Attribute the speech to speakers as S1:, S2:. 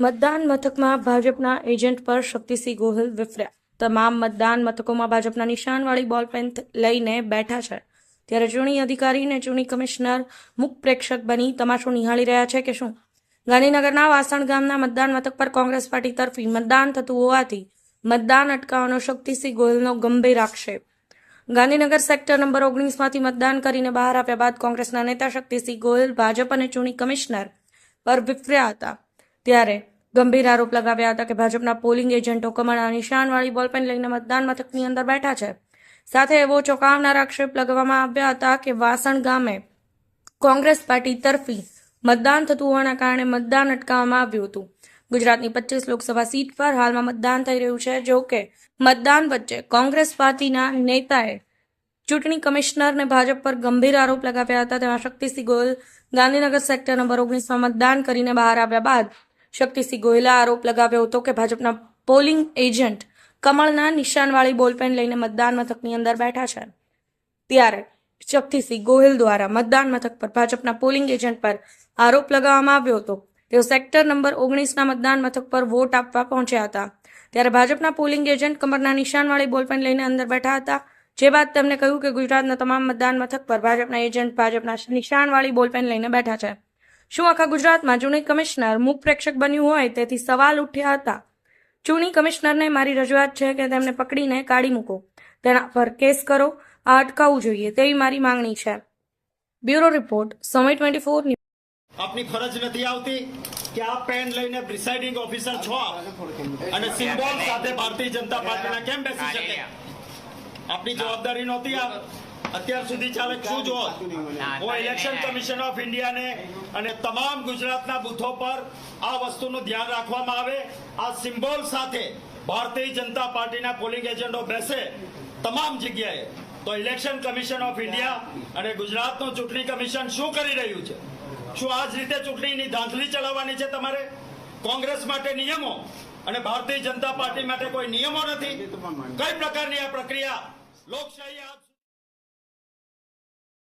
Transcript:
S1: મતદાન મથકમાં ભાજપના એજન્ટ પર શક્તિસિંહ ગોહિલ વિફર્યા. તમામ મતદાન મથકોમાં ભાજપના નિશાનવાળી બોલપેન લઈને બેઠા છે. ત્યારે ચૂંટણી અધિકારી અને ચૂંટણી કમિશનર મુખ પ્રેક્ષક બની તમાશો નિહાળી રહ્યા છે કે શું? ગાંધીનગરના વાસણ ગામના મતદાન મથક પર કોંગ્રેસ પાર્ટી તરફી મતદાન થતું હોવાથી મતદાન અટકાવવાનો શક્તિસિંહ ગોહિલનો ગંભીર આક્ષેપ. ગાંધીનગર સેક્ટર નંબર ઓગણીસમાંથી મતદાન કરીને બહાર આવ્યા બાદ કોંગ્રેસના નેતા શક્તિસિંહ ગોહિલ ભાજપ અને ચૂંટણી કમિશનર પર વિફર્યા હતા. ત્યારે ગંભીર આરોપ લગાવ્યા હતા કે ભાજપના પોલિંગ એજન્ટો કમળના નિશાનવાળી બોલપેન લઈને મતદાન મથકની અંદર બેઠા છે. સાથે એવો ચોંકાવનારા આક્ષેપ લગાવવામાં આવ્યા હતા કે વાસણ ગામે કોંગ્રેસ પાર્ટી તરફી મતદાન થતું હોવાના કારણે મતદાન અટકાવવામાં આવ્યું હતું. ગુજરાતની પચીસ લોકસભા સીટ પર હાલમાં મતદાન થઈ રહ્યું છે. જો કે મતદાન વચ્ચે કોંગ્રેસ પાર્ટીના નેતાએ ચૂંટણી કમિશનરને ભાજપ પર ગંભીર આરોપ લગાવ્યા હતા. તેમાં શક્તિસિંહ ગોયલ ગાંધીનગર સેક્ટર નંબર ઓગણીસમાં મતદાન કરીને બહાર આવ્યા બાદ શક્તિસિંહ ગોયલે આરોપ લગાવ્યો હતો કે ભાજપના પોલિંગ એજન્ટ કમળના નિશાનવાળી બોલપેન લઈને મતદાન મથકની અંદર બેઠા છે. ત્યારે શક્તિસિંહ ગોહિલ દ્વારા મતદાન મથક પર ભાજપના પોલિંગ એજન્ટ પર આરોપ લગાવવામાં આવ્યો હતો. તેઓ સેક્ટર નંબર ઓગણીસના મતદાન મથક પર વોટ આપવા પહોંચ્યા હતા. ત્યારે ભાજપના પોલિંગ એજન્ટ કમરના નિશાનવાળી બોલપેન લઈને અંદર બેઠા હતા. જે બાદ તેમણે કહ્યું કે ગુજરાતના તમામ મતદાન મથક પર ભાજપના એજન્ટ, ભાજપના નિશાનવાળી બોલપેન લઈને બેઠા છે. શું આખા ગુજરાતમાં ચૂંટણી કમિશનર મુખ પ્રેક્ષક બન્યું હોય તેથી સવાલ ઉઠ્યા હતા. ચૂંટણી કમિશનરને મારી રજૂઆત છે કે તેમને પકડીને કાઢી મૂકો. તેના પર કેસ કરો. આ અટકાવવું જોઈએ તેવી મારી માંગણી છે. બ્યુરો રિપોર્ટ, સમય ટ્વેન્ટી ફોર
S2: આપની ફરજ નથી આવતી કે આ પેન લઈને પ્રિસાઇડિંગ ઓફિસર છો અને સિમ્બોલ સાથે ભારતીય જનતા પાર્ટીના કેમ બેસી શકે? આપની જવાબદારી નહોતી આ અત્યાર સુધી ચાલે શું જો હું ઇલેક્શન કમિશન ઓફ ઇન્ડિયાને અને તમામ ગુજરાતના બૂથો પર આ વસ્તુનું ધ્યાન રાખવામાં આવે. આ સિમ્બોલ સાથે ભારતીય જનતા પાર્ટીના પોલિંગ એજન્ટો બેસે તમામ જગ્યાએ. તો ઇલેક્શન કમિશન ઓફ ઇન્ડિયા અને ગુજરાતનું ચૂંટણી કમિશન શું કરી રહ્યું છે? શું આ જ રીતે ચૂંટણીની ધાંધલી ચલાવવાની છે તમારે? કોંગ્રેસ માટે નિયમો અને ભારતીય જનતા પાર્ટી માટે કોઈ નિયમો નથી? કઈ પ્રકારની આ પ્રક્રિયા? લોકશાહી